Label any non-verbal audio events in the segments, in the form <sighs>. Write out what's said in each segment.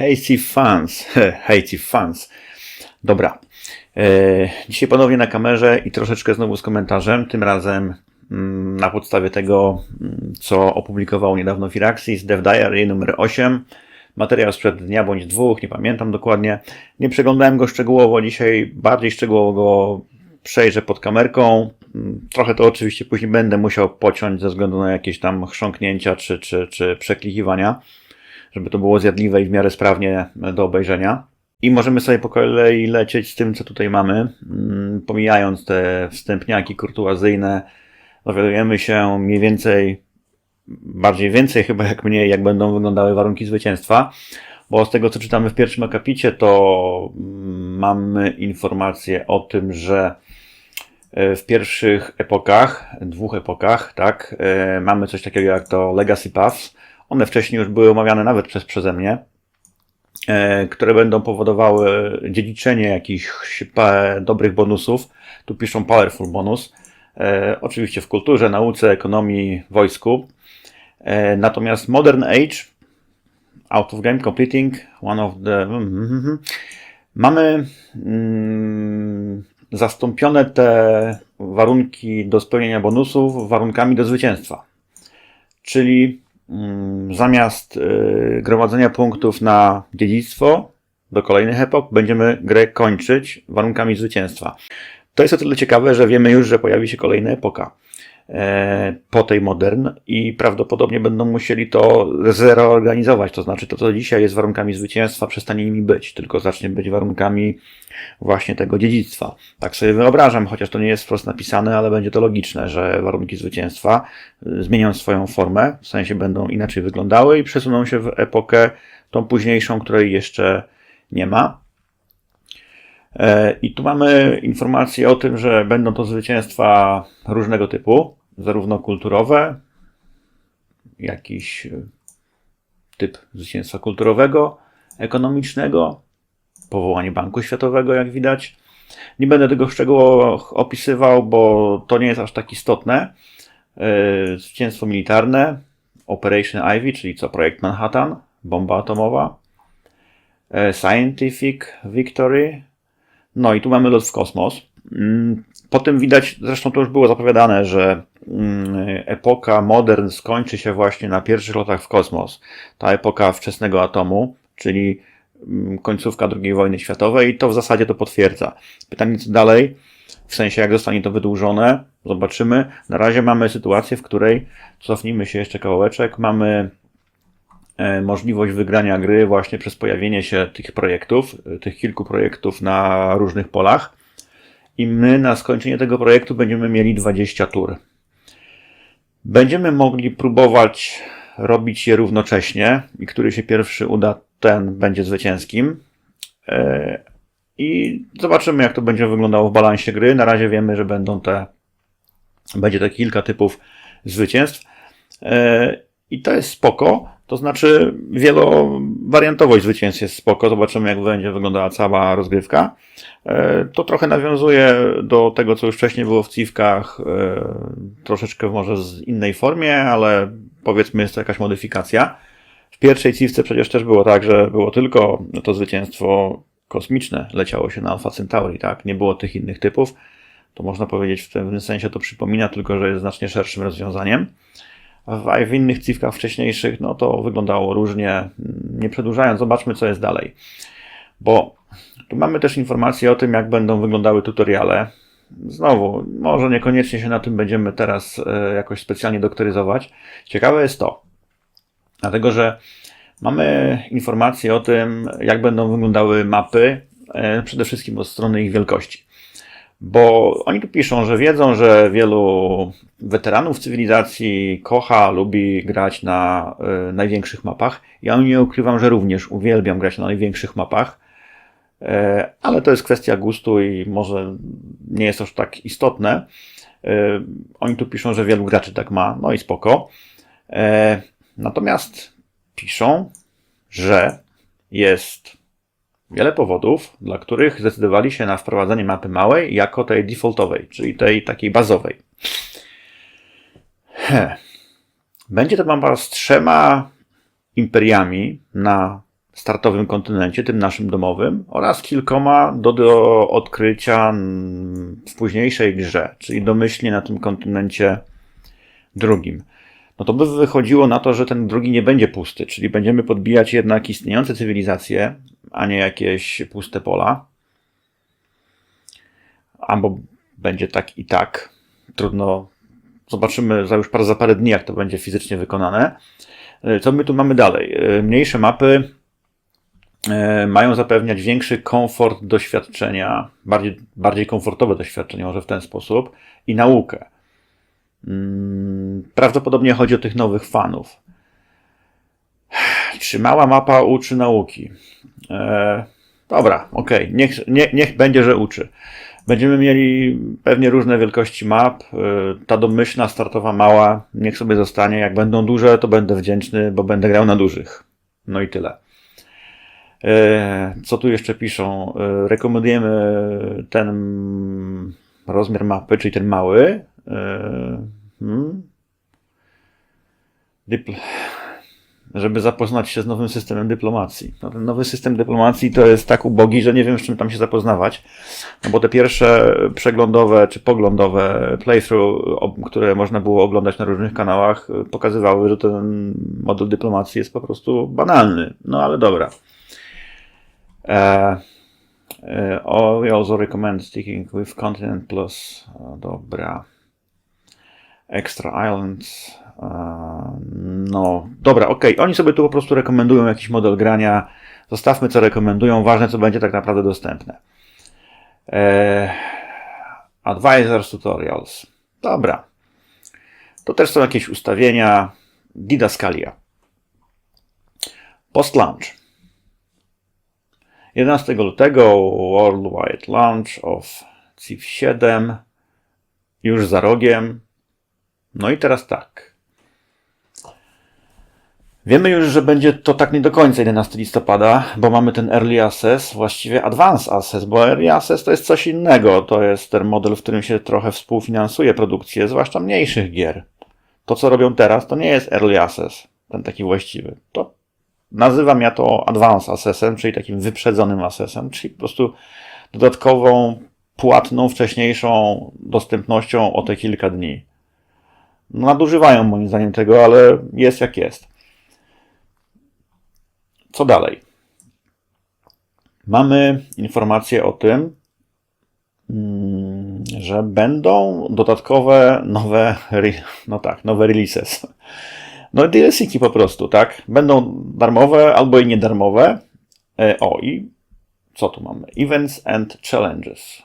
Chief Fans, <laughs> Chief Fans. Dobra. E, dzisiaj ponownie na kamerze i troszeczkę znowu z komentarzem. Tym razem mm, na podstawie tego, mm, co opublikował niedawno Firaxis, Dev Diary numer 8. Materiał sprzed dnia bądź dwóch, nie pamiętam dokładnie. Nie przeglądałem go szczegółowo. Dzisiaj bardziej szczegółowo go przejrzę pod kamerką. Mm, Trochę to oczywiście później będę musiał pociąć ze względu na jakieś tam chrząknięcia czy, czy, czy przeklikiwania żeby to było zjadliwe i w miarę sprawnie do obejrzenia. I możemy sobie po kolei lecieć z tym, co tutaj mamy, Mm, pomijając te wstępniaki kurtuazyjne. Dowiadujemy się mniej więcej, bardziej więcej chyba jak mniej, jak będą wyglądały warunki zwycięstwa. Bo z tego, co czytamy w pierwszym akapicie, to mm, mamy informację o tym, że e, w pierwszych epokach, dwóch epokach, tak, e, mamy coś takiego jak to Legacy Paths, one wcześniej już były omawiane nawet przez przeze mnie, e, które będą powodowały dziedziczenie jakichś dobrych bonusów. Tu piszą powerful bonus. E, Oczywiście w kulturze, nauce, ekonomii, wojsku. E, Natomiast Modern Age, out of game completing, one of the. mhm, Mamy mm, zastąpione te warunki do spełnienia bonusów warunkami do zwycięstwa. Czyli mm, zamiast y, gromadzenia punktów na dziedzictwo do kolejnych epok, będziemy grę kończyć warunkami zwycięstwa. To jest o tyle ciekawe, że wiemy już, że pojawi się kolejna epoka po tej modern i prawdopodobnie będą musieli to zreorganizować. To znaczy, to co dzisiaj jest warunkami zwycięstwa, przestanie nimi być, tylko zacznie być warunkami właśnie tego dziedzictwa. Tak sobie wyobrażam, chociaż to nie jest wprost napisane, ale będzie to logiczne, że warunki zwycięstwa y, zmienią swoją formę, w sensie będą inaczej wyglądały i przesuną się w epokę tą późniejszą, której jeszcze nie ma. E, I tu mamy informacje o tym, że będą to zwycięstwa różnego typu, zarówno kulturowe, jakiś y, typ zwycięstwa kulturowego, ekonomicznego, powołanie Banku Światowego, jak widać. Nie będę tego szczegółowo opisywał, bo to nie jest aż tak istotne. E, Zwycięstwo militarne, Operation Ivy, czyli co projekt Manhattan, bomba atomowa, E, Scientific Victory, no i tu mamy lot w kosmos. Mm, Po tym widać, zresztą to już było zapowiadane, że mm, epoka modern skończy się właśnie na pierwszych lotach w kosmos. Ta epoka wczesnego atomu, czyli mm, końcówka II wojny światowej i to w zasadzie to potwierdza. Pytanie co dalej, w sensie jak zostanie to wydłużone, zobaczymy. Na razie mamy sytuację, w której, cofnijmy się jeszcze kawałeczek, mamy możliwość wygrania gry właśnie przez pojawienie się tych projektów, e, tych kilku projektów na różnych polach. I my na skończenie tego projektu będziemy mieli 20 tur. Będziemy mogli próbować robić je równocześnie i który się pierwszy uda, ten będzie zwycięskim. E, I zobaczymy, jak to będzie wyglądało w balansie gry. Na razie wiemy, że będą te, będzie te kilka typów zwycięstw. I to jest spoko. To znaczy, wielowariantowość zwycięstw jest spoko. Zobaczymy, jak będzie wyglądała cała rozgrywka. E, To trochę nawiązuje do tego, co już wcześniej było w Civkach, e, troszeczkę może z innej formie, ale powiedzmy jest to jakaś modyfikacja. W pierwszej Civce przecież też było tak, że było tylko to zwycięstwo kosmiczne, leciało się na Alpha Centauri, tak? Nie było tych innych typów. To można powiedzieć w pewnym sensie to przypomina, tylko że jest znacznie szerszym rozwiązaniem. W innych Civkach wcześniejszych, no to wyglądało różnie. Nie przedłużając, zobaczmy, co jest dalej. Bo tu mamy też informacje o tym, jak będą wyglądały tutoriale. Znowu, może niekoniecznie się na tym będziemy teraz e, jakoś specjalnie doktoryzować. Ciekawe jest to, dlatego że mamy informacje o tym, jak będą wyglądały mapy, e, przede wszystkim od strony ich wielkości. Bo oni tu piszą, że wiedzą, że wielu weteranów cywilizacji kocha, lubi grać na e, największych mapach. Ja nie ukrywam, że również uwielbiam grać na największych mapach. E, ale to jest kwestia gustu i może nie jest aż tak istotne. E, Oni tu piszą, że wielu graczy tak ma, no i spoko. E, Natomiast piszą, że jest wiele powodów, dla których zdecydowali się na wprowadzenie mapy małej jako tej defaultowej, czyli tej takiej bazowej. Będzie to mapa z trzema imperiami na startowym kontynencie, tym naszym domowym, oraz kilkoma do, do odkrycia w późniejszej grze, czyli domyślnie na tym kontynencie drugim. No to by wychodziło na to, że ten drugi nie będzie pusty, czyli będziemy podbijać jednak istniejące cywilizacje, a nie jakieś puste pola. Albo będzie tak i tak. Trudno. Zobaczymy za już parę, za parę dni, jak to będzie fizycznie wykonane. E, co my tu mamy dalej? E, mniejsze mapy e, mają zapewniać większy komfort doświadczenia, bardziej, bardziej komfortowe doświadczenie, może w ten sposób, i naukę. Mm, prawdopodobnie chodzi o tych nowych fanów. <sighs> Czy mała mapa uczy nauki? E, dobra, okej, okay. niech, nie, niech będzie, że uczy. Będziemy mieli pewnie różne wielkości map. E, ta domyślna, startowa mała, niech sobie zostanie. Jak będą duże, to będę wdzięczny, bo będę grał na dużych. No i tyle. E, co tu jeszcze piszą? E, rekomendujemy ten rozmiar mapy, czyli ten mały. Hmm? Dypl żeby zapoznać się z nowym systemem dyplomacji. No, ten nowy system dyplomacji to jest tak ubogi, że nie wiem, z czym tam się zapoznawać. No bo te pierwsze przeglądowe czy poglądowe playthrough, które można było oglądać na różnych kanałach, pokazywały, że ten model dyplomacji jest po prostu banalny. No ale dobra. E, e, oh, we also recommend sticking with Continent Plus. O, dobra. Extra Islands. No, dobra, okej. Okay. Oni sobie tu po prostu rekomendują jakiś model grania. Zostawmy, co rekomendują. Ważne, co będzie tak naprawdę dostępne. Eee, advisors Tutorials. Dobra. To też są jakieś ustawienia. Didaskalia. Post-launch. 11 lutego Worldwide Launch of CIF 7. Już za rogiem. No i teraz tak. Wiemy już, że będzie to tak nie do końca 11 listopada, bo mamy ten Early Access, właściwie Advanced Access, bo Early Access to jest coś innego. To jest ten model, w którym się trochę współfinansuje produkcję, zwłaszcza mniejszych gier. To, co robią teraz, to nie jest Early Access, ten taki właściwy. To nazywam ja to Advanced Accessem, czyli takim wyprzedzonym accessem, czyli po prostu dodatkową, płatną, wcześniejszą dostępnością o te kilka dni. Nadużywają moim zdaniem tego, ale jest jak jest. Co dalej? Mamy informacje o tym, mm, że będą dodatkowe nowe, no tak, nowe releases. No DLC-ki po prostu, tak? Będą darmowe albo i niedarmowe. E, o i co tu mamy? Events and Challenges.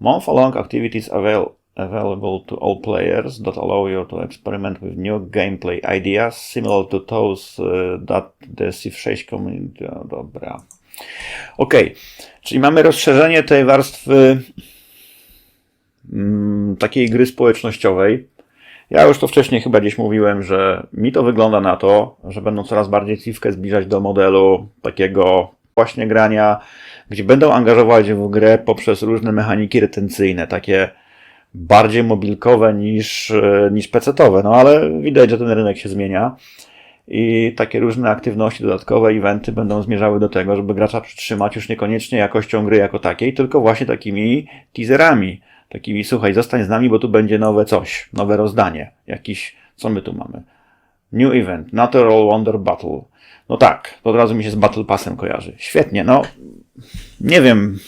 Month-long activities avail available to all players that allow you to experiment with new gameplay ideas similar to those uh, that the Civ 6 community... No, dobra. Ok, czyli mamy rozszerzenie tej warstwy mm, takiej gry społecznościowej. Ja już to wcześniej chyba gdzieś mówiłem, że mi to wygląda na to, że będą coraz bardziej Civkę zbliżać do modelu takiego właśnie grania, gdzie będą angażować w grę poprzez różne mechaniki retencyjne, takie bardziej mobilkowe niż, e, niż pecetowe, no ale widać, że ten rynek się zmienia i takie różne aktywności dodatkowe, eventy będą zmierzały do tego, żeby gracza przytrzymać już niekoniecznie jakością gry jako takiej, tylko właśnie takimi teaserami, takimi, słuchaj, zostań z nami, bo tu będzie nowe coś, nowe rozdanie, jakiś, co my tu mamy? New event, Natural Wonder Battle. No tak, to od razu mi się z Battle Passem kojarzy. Świetnie, no nie wiem,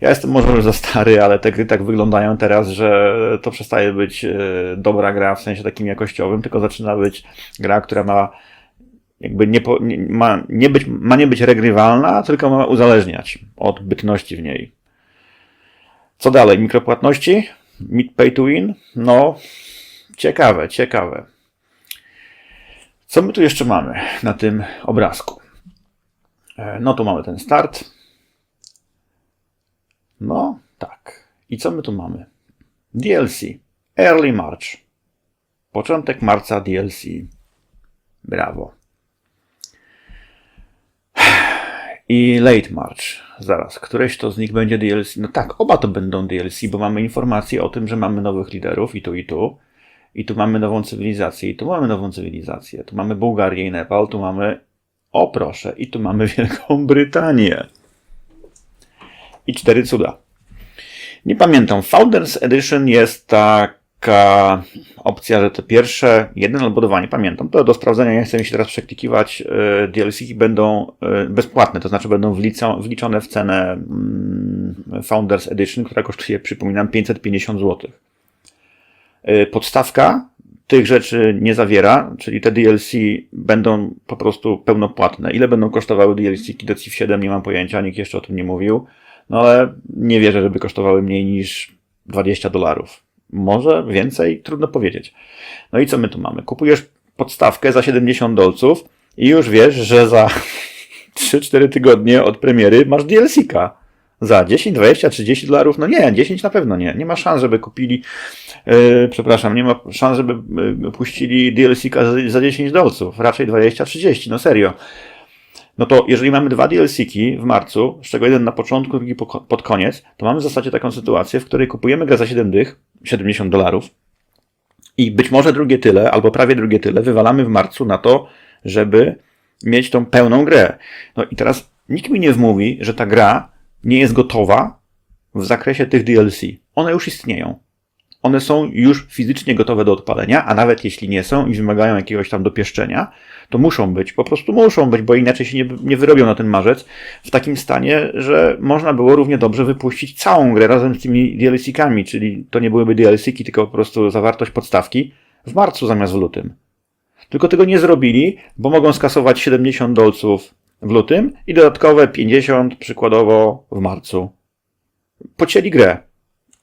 ja jestem może już za stary, ale te gry tak wyglądają teraz, że to przestaje być e, dobra gra w sensie takim jakościowym, tylko zaczyna być gra, która ma jakby nie, po, nie, ma, nie być, ma nie być regrywalna, tylko ma uzależniać od bytności w niej. Co dalej? Mikropłatności? Mid pay to win? No, ciekawe, ciekawe. Co my tu jeszcze mamy na tym obrazku? E, no tu mamy ten start. No, tak. I co my tu mamy? DLC. Early March. Początek marca DLC. Brawo. I Late March. Zaraz, któreś to z nich będzie DLC? No tak, oba to będą DLC, bo mamy informacje o tym, że mamy nowych liderów i tu, i tu. I tu mamy nową cywilizację, i tu mamy nową cywilizację. Tu mamy Bułgarię i Nepal, tu mamy O proszę, i tu mamy <laughs> Wielką Brytanię. I cztery cuda. Nie pamiętam. Founders Edition jest taka opcja, że te pierwsze jeden albo dwa, nie pamiętam. To do sprawdzenia, nie chcę mi się teraz przeklikiwać. e, DLC będą e, bezpłatne, to znaczy będą wliczone w cenę mm, Founders Edition, która kosztuje, przypominam, 550 zł. E, Podstawka tych rzeczy nie zawiera, czyli te DLC będą po prostu pełnopłatne. Ile będą kosztowały DLC do Civ 7 nie mam pojęcia, nikt jeszcze o tym nie mówił. No ale nie wierzę, żeby kosztowały mniej niż 20 dolarów. Może więcej? Trudno powiedzieć. No i co my tu mamy? Kupujesz podstawkę za 70 dolców i już wiesz, że za <laughs> 3-4 tygodnie od premiery masz DLC-ka. Za 10, 20, 30 dolarów? No nie, 10 na pewno nie. Nie ma szans, żeby kupili, yy, przepraszam, nie ma szans, żeby yy, puścili DLC-ka za, za 10 dolców. Raczej 20, 30, no serio. No to jeżeli mamy dwa DLC-ki w marcu, z czego jeden na początku, drugi po, pod koniec, to mamy w zasadzie taką sytuację, w której kupujemy grę za 7 dych, 70 dolarów i być może drugie tyle, albo prawie drugie tyle wywalamy w marcu na to, żeby mieć tą pełną grę. No i teraz nikt mi nie wmówi, że ta gra nie jest gotowa w zakresie tych DLC. One już istnieją. One są już fizycznie gotowe do odpalenia, a nawet jeśli nie są i wymagają jakiegoś tam dopieszczenia, to muszą być, po prostu muszą być, bo inaczej się nie, nie wyrobią na ten marzec w takim stanie, że można było równie dobrze wypuścić całą grę razem z tymi DLC-kami, czyli to nie byłyby DLC-ki, tylko po prostu zawartość podstawki w marcu zamiast w lutym. Tylko tego nie zrobili, bo mogą skasować 70 dolców w lutym i dodatkowe 50 przykładowo w marcu. Pocięli grę.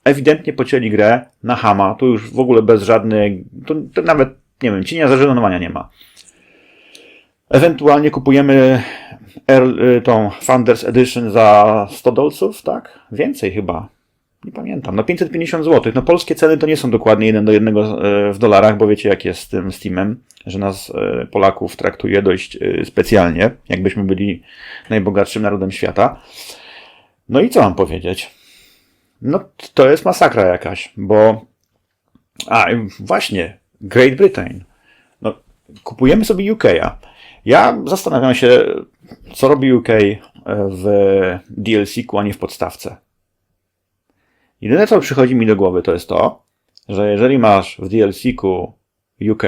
Ewidentnie pocięli grę na hama. Tu już w ogóle bez żadnej, to, to nawet, nie wiem, cienia zażenowania nie ma. Ewentualnie kupujemy Earl, y, tą Founders Edition za 100 dolców, tak? Więcej chyba. Nie pamiętam. No 550 zł. No polskie ceny to nie są dokładnie jeden do jednego e, w dolarach, bo wiecie jak jest z tym Steamem, że nas e, Polaków traktuje dość specjalnie, jakbyśmy byli najbogatszym narodem świata. No i co mam powiedzieć? No to jest masakra jakaś, bo a właśnie Great Britain. No, kupujemy sobie UK'a. Ja zastanawiam się, co robi UK w DLC-ku, a nie w podstawce. Jedyne, co przychodzi mi do głowy, to jest to, że jeżeli masz w DLC-ku UK,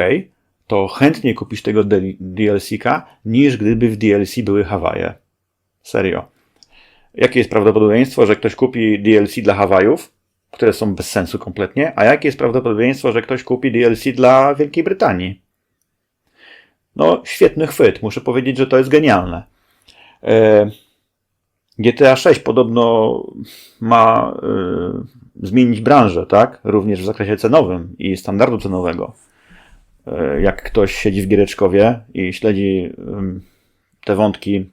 to chętnie kupisz tego DLC-ka, niż gdyby w DLC były Hawaje. Serio. Jakie jest prawdopodobieństwo, że ktoś kupi DLC dla Hawajów, które są bez sensu kompletnie, a jakie jest prawdopodobieństwo, że ktoś kupi DLC dla Wielkiej Brytanii? No, świetny chwyt. Muszę powiedzieć, że to jest genialne. E, GTA 6 podobno ma y, zmienić branżę, tak? Również w zakresie cenowym i standardu cenowego. Y, jak ktoś siedzi w Giereczkowie i śledzi te wątki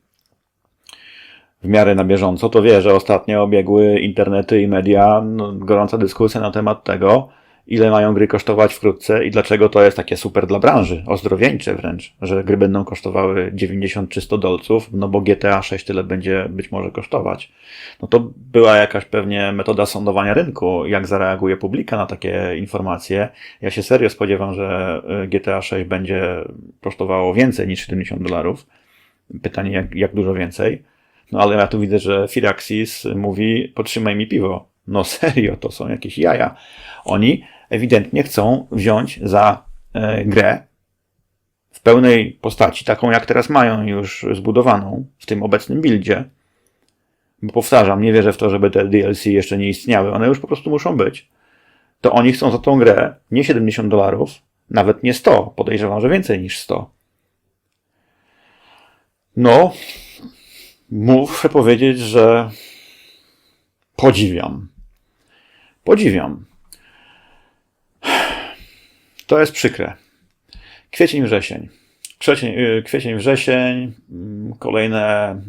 w miarę na bieżąco, to wie, że ostatnio obiegły internety i media no, gorąca dyskusja na temat tego, ile mają gry kosztować wkrótce i dlaczego to jest takie super dla branży, ozdrowieńcze wręcz, że gry będą kosztowały 90 czy 100 dolców, no bo GTA 6 tyle będzie być może kosztować. No to była jakaś pewnie metoda sądowania rynku, jak zareaguje publika na takie informacje. Ja się serio spodziewam, że y, GTA 6 będzie kosztowało więcej niż 70 dolarów. Pytanie, jak, jak dużo więcej. No ale ja tu widzę, że Firaxis mówi, potrzymaj mi piwo. No <laughs> serio, to są jakieś jaja. Oni ewidentnie chcą wziąć za e, grę w pełnej postaci, taką jak teraz mają już zbudowaną w tym obecnym buildzie. Bo powtarzam, nie wierzę w to, żeby te DLC jeszcze nie istniały. One już po prostu muszą być. To oni chcą za tą grę nie 70 dolarów, nawet nie 100. Podejrzewam, że więcej niż 100. No, muszę powiedzieć, że podziwiam. Podziwiam. To jest przykre. Kwiecień, wrzesień. Kwiecień, kwiecień wrzesień, mm, kolejne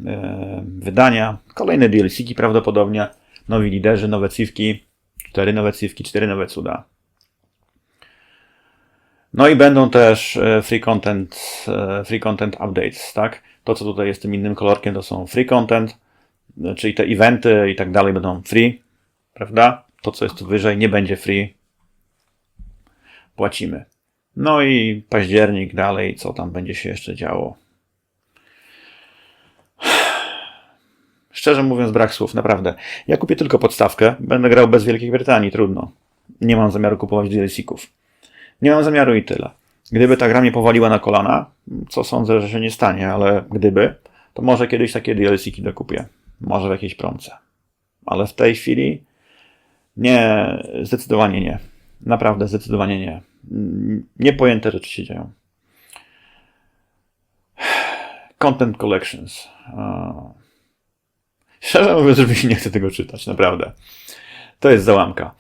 e, wydania, kolejne DLC-ki prawdopodobnie, nowi liderzy, nowe cywki, cztery nowe cywki, cztery nowe cuda. No i będą też e, free content, free content updates, tak? To, co tutaj jest tym innym kolorkiem, to są free content, czyli te eventy i tak dalej będą free, prawda? To, co jest tu wyżej, nie będzie free. Płacimy. No i październik dalej, co tam będzie się jeszcze działo. Szczerze mówiąc, brak słów, naprawdę. Ja kupię tylko podstawkę, będę grał bez Wielkiej Brytanii, trudno. Nie mam zamiaru kupować DLC-ków. Nie mam zamiaru i tyle. Gdyby ta gra mnie powaliła na kolana, co sądzę, że się nie stanie, ale gdyby, to może kiedyś takie DLC-ki dokupię. Może w jakiejś promce. Ale w tej chwili nie, zdecydowanie nie. Naprawdę, zdecydowanie nie. Niepojęte rzeczy się dzieją. Content Collections. Szczerze mówiąc, że mi się nie chce tego czytać, naprawdę. To jest załamka.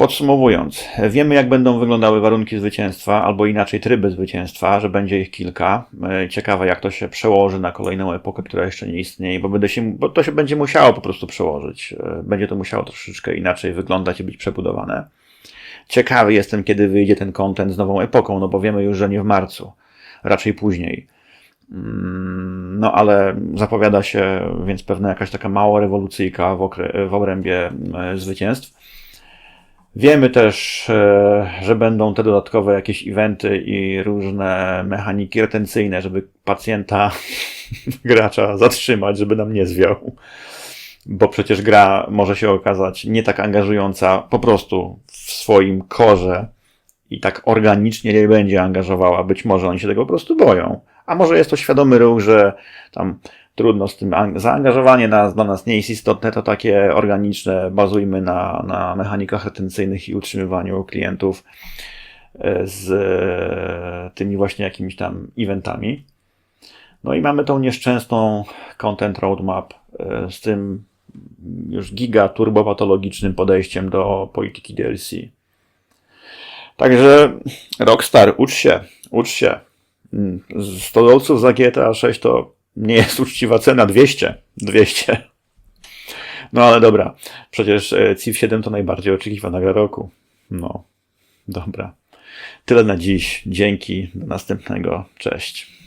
Podsumowując, wiemy jak będą wyglądały warunki zwycięstwa, albo inaczej tryby zwycięstwa, że będzie ich kilka. E, Ciekawe jak to się przełoży na kolejną epokę, która jeszcze nie istnieje, bo, będę się, bo to się będzie musiało po prostu przełożyć. E, Będzie to musiało troszeczkę inaczej wyglądać i być przebudowane. Ciekawy jestem, kiedy wyjdzie ten content z nową epoką, no bo wiemy już, że nie w marcu, raczej później. Mm, No ale zapowiada się więc pewna jakaś taka mała rewolucyjka w, okre- w obrębie e, zwycięstw. Wiemy też, e, że będą te dodatkowe jakieś eventy i różne mechaniki retencyjne, żeby pacjenta, <laughs> gracza zatrzymać, żeby nam nie zwiał. Bo przecież gra może się okazać nie tak angażująca po prostu w swoim korze i tak organicznie nie będzie angażowała. Być może oni się tego po prostu boją. A może jest to świadomy ruch, że tam trudno z tym. ang- Zaangażowanie nas, dla nas nie jest istotne, to takie organiczne, bazujmy na, na mechanikach retencyjnych i utrzymywaniu klientów e, z e, tymi właśnie jakimiś tam eventami. No i mamy tą nieszczęsną content roadmap e, z tym już giga turbopatologicznym podejściem do polityki DLC. Także Rockstar, ucz się, ucz się. Mm, 100 dolców za GTA 6 to nie jest uczciwa cena 200. 200. No ale dobra, przecież e, Civ 7 to najbardziej oczekiwana gra roku. No, dobra. Tyle na dziś. Dzięki. Do następnego. Cześć.